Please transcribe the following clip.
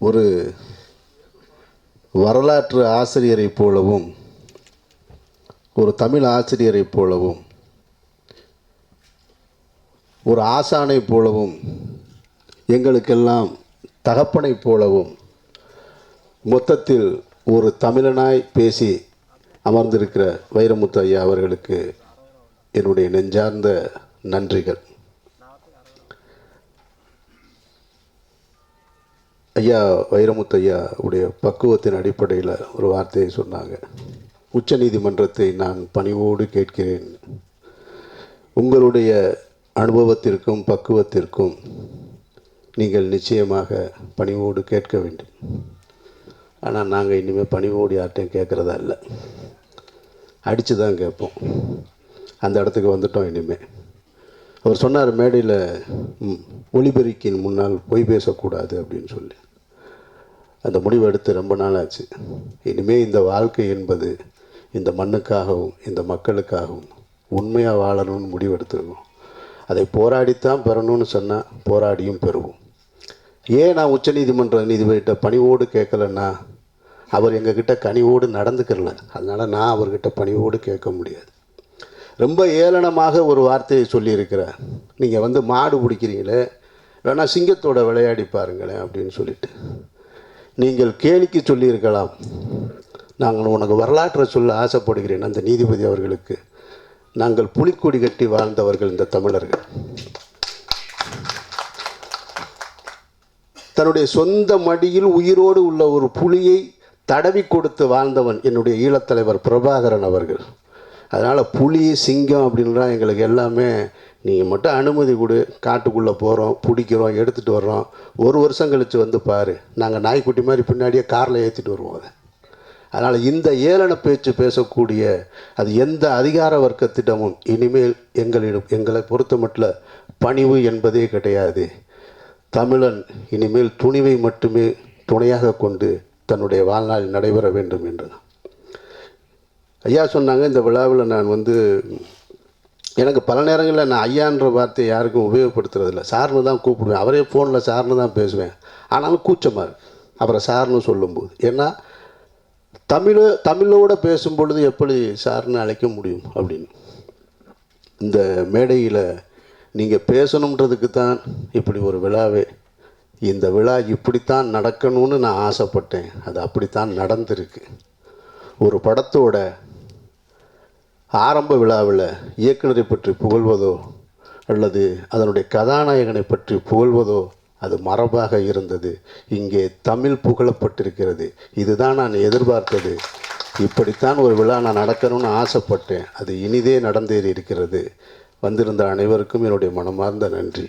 ஒரு வரலாற்று ஆசிரியரைப் போலவும் ஒரு தமிழ் ஆசிரியரைப் போலவும் ஒரு ஆசானைப் போலவும் எங்களுக்கெல்லாம் தகப்பனைப் போலவும் மொத்தத்தில் ஒரு தமிழனாய் பேசி அமர்ந்திருக்கிற வைரமுத்து ஐயா அவர்களுக்கு என்னுடைய நெஞ்சார்ந்த நன்றிகள். ஐயா வைரமுத்து ஐயா உடைய பக்குவத்தின் அடிப்படையில் ஒரு வார்த்தையை சொன்னாங்க. உச்ச நீதிமன்றத்தை நான் பணிவோடு கேட்கிறேன். உங்களுடைய அனுபவத்திற்கும் பக்குவத்திற்கும் நீங்கள் நிச்சயமாக பணிவோடு கேட்க வேண்டும். ஆனால் நாங்கள் இனிமேல் பணிவோடு யார்கிட்டையும் கேட்குறதா இல்லை. அடித்து தான் கேட்போம். அந்த இடத்துக்கு வந்துட்டோம் இனிமேல் அவர் சொன்னார் மேடையில் ஒளிபெருக்கின் முன்னால் பொய் பேசக்கூடாது அப்படின்னு சொல்லி. அந்த முடிவு எடுத்து ரொம்ப நாள் ஆச்சு இனிமேல் இந்த வாழ்க்கை என்பது இந்த மண்ணுக்காகவும் இந்த மக்களுக்காகவும் உண்மையாக வாழணும்னு முடிவெடுத்துருக்கோம். அதை போராடித்தான் பெறணும்னு சொன்னால் போராடியும் பெறுவோம். ஏன் நான் உச்சநீதிமன்ற நீதிபதிகிட்ட பணிவோடு கேட்கலன்னா அவர் எங்ககிட்ட கனிவோடு நடந்துக்கிறல. அதனால் நான் அவர்கிட்ட பணிவோடு கேட்க முடியாது. ரொம்ப ஏளனமாக ஒரு வார்த்தையை சொல்லியிருக்கிறார். நீங்கள் வந்து மாடு பிடிக்கிறீங்களே வேணால் சிங்கத்தோட விளையாடி பாருங்களேன் அப்படின்னு சொல்லிட்டு. நீங்கள் கேலிக்கு சொல்லியிருக்கலாம். நாங்கள் உனக்கு வரலாற்றை சொல்ல ஆசைப்படுகிறேன் அந்த நீதிபதி அவர்களுக்கு. நாங்கள் புலிக்கொடி கட்டி வாழ்ந்தவர்கள் இந்த தமிழர்கள். தன்னுடைய சொந்த மடியில் உயிரோடு உள்ள ஒரு புலியை தடவி கொடுத்து வாழ்ந்தவன் என்னுடைய ஈழத்தலைவர் பிரபாகரன் அவர்கள். அதனால் புலி சிங்கம் அப்படின்லாம் எங்களுக்கு எல்லாமே நீங்கள் மட்டும் அனுமதி கொடு. காட்டுக்குள்ளே போகிறோம் பிடிக்கிறோம் எடுத்துகிட்டு வர்றோம். ஒரு வருஷம் கழித்து வந்து பாரு. நாங்கள் நாய்க்குட்டி மாதிரி பின்னாடியே காரில் ஏற்றிட்டு வருவோம் அதை. அதனால் இந்த ஏளன பேச்சு பேசக்கூடிய அது எந்த அதிகார வர்க்கத்திடமும் இனிமேல் எங்களிடம் எங்களை பொறுத்த மட்டும் பணிவு என்பதே கிடையாது. தமிழன் இனிமேல் துணிவை மட்டுமே துணையாக கொண்டு தன்னுடைய வாழ்நாள் நடைபெற வேண்டும் என்று ஐயா சொன்னாங்க இந்த விழாவில் நான் வந்து எனக்கு பல நேரங்களில் நான் ஐயான்ற வார்த்தையை யாருக்கும் உபயோகப்படுத்துறதில்ல. சார்னு தான் கூப்பிடுவேன். அவரே ஃபோனில் சார்னு தான் பேசுவேன். ஆனாலும் கூச்சமாக இருக்குது அப்புறம் சார்னு சொல்லும்போது. ஏன்னா தமிழ் தமிழோடு பேசும் பொழுது எப்படி சார்னு அழைக்க முடியும் அப்படின்னு. இந்த மேடையில் நீங்கள் பேசணுன்றதுக்கு தான் இப்படி ஒரு விழாவே. இந்த விழா இப்படித்தான் நடக்கணும்னு நான் ஆசைப்பட்டேன். அது அப்படித்தான் நடந்திருக்கு. ஒரு படத்தோட ஆரம்ப விழாவில் இயக்குனரை பற்றி புகழ்வதோ அல்லது அதனுடைய கதாநாயகனை பற்றி புகழ்வதோ அது மரபாக இருந்தது. இங்கே தமிழ் புகழப்பட்டிருக்கிறது. இதுதான் நான் எதிர்பார்த்தது. இப்படித்தான் ஒரு விழா நான் நடக்கணும்னு ஆசைப்பட்டேன். அது இனிதே நடந்தேறி இருக்கிறது வந்திருந்த அனைவருக்கும் என்னுடைய மனமார்ந்த நன்றி.